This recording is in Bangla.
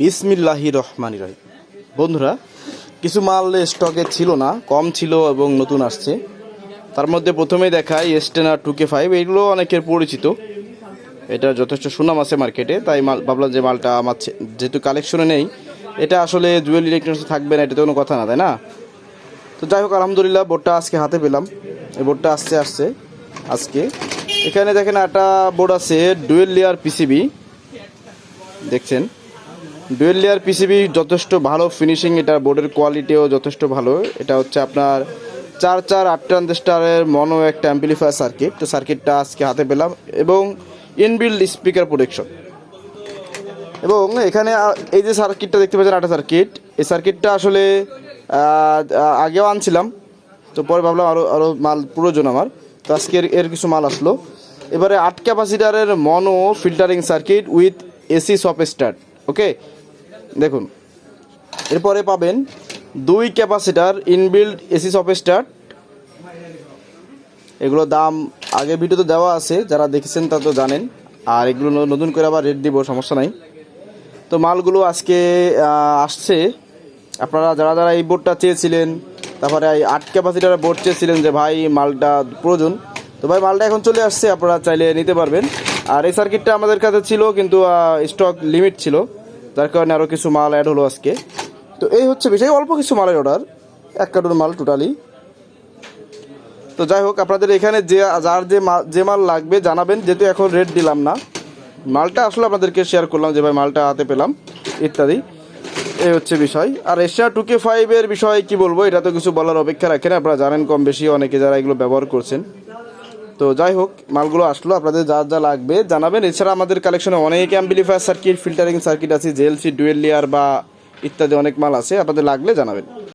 বিসমিল্লাহি রহমানি রহিম। বন্ধুরা, কিছু মাল স্টকে ছিল না, কম ছিল এবং নতুন আসছে। তার মধ্যে প্রথমেই দেখাই এস্টেনা টু কে ফাইভ এগুলো অনেকের পরিচিত। এটা যথেষ্ট সুনাম আছে মার্কেটে তাই মাল ভাবলাম যে মালটা আমার যেহেতু কালেকশনে নেই, এটা আসলে জুয়েল ইলেকট্রনিক্স থাকবে না এটা তো কোনো কথা না, তাই না? তো যাই হোক, আলহামদুলিল্লাহ, বোর্ডটা আজকে হাতে পেলাম। এই বোর্ডটা আসছে আসছে, আজকে। এখানে দেখেন একটা বোর্ড আছে ডুয়েল লেয়ার পিসিবি দেখছেন? ডুয়েল লেয়ার পিসিবি যথেষ্ট ভালো ফিনিশিং এটা বোর্ডের কোয়ালিটিও যথেষ্ট ভালো। এটা হচ্ছে আপনার চার চার আট ট্রানজিস্টারের মনো একটা অ্যাম্পলিফায়ার সার্কিট তো সার্কিটটা আজকে হাতে পেলাম এবং ইনবিল্ড স্পিকার প্রোটেকশন এবং এখানে এই যে সার্কিটটা দেখতে পাচ্ছেন আটা সার্কিট এই সার্কিটটা আসলে আগেও আনছিলাম। তো পরে ভাবলাম আরও আরও মাল, প্রয়োজন আমার। তো আজকে এর- কিছু মাল আসলো। এবারে আট ক্যাপাসিটারের mono filtering circuit with AC soft start okay দেখুন, এরপরে পাবেন দুই capacitor inbuilt AC soft start এগুলো দাম আগে ভিডিওতে দেওয়া আছে, যারা দেখেছেন তা তো জানেন। আর এগুলো নতুন করে আবার রেট দিব, সমস্যা নাই। তো মালগুলো আজকে আসছে। আপনারা যারা যারা এই বোর্ডটা চেয়েছিলেন, তারপরে এই আট ক্যাপাসিটার বোর্ড চেয়েছিলেন যে, ভাই, মালটা প্রয়োজন। তো ভাই, মালটা এখন চলে আসছে, আপনারা চাইলে নিতে পারবেন। আর এই সার্কিটটা আমাদের কাছে ছিল, কিন্তু স্টক লিমিট ছিল। যার কারণে আরও কিছু মাল অ্যাড হলো আজকে। তো এই হচ্ছে বিষয়, অল্প কিছু মালের অর্ডার এক কার্টুন মাল টোটালি তো যাই হোক, আপনাদের এখানে যে, যার যে মাল যে মাল লাগবে জানাবেন, যেহেতু এখন রেট দিলাম না। মালটা আসলে আপনাদেরকে শেয়ার করলাম যে, ভাই, মালটা হাতে পেলাম, ইত্যাদি। এই হচ্ছে বিষয়। আর এশিয়া টু কে ফাইভের বিষয়ে কী বলব, এটা তো কিছু বলার অপেক্ষা রাখেন আপনারা জানেন কম বেশি অনেকে যারা এগুলো ব্যবহার করছেন। তো যাই হোক, মালগুলো আসলো, আপনাদের যা যা লাগবে জানাবেন। এছাড়া আমাদের কালেকশনে অনেক অ্যাম্বিলিফায়ার সার্কিট ফিল্টারিং সার্কিট আছে জেলসি ডুয়েল লেয়ার বা ইত্যাদি অনেক মাল আছে, আপনাদের লাগলে জানাবেন।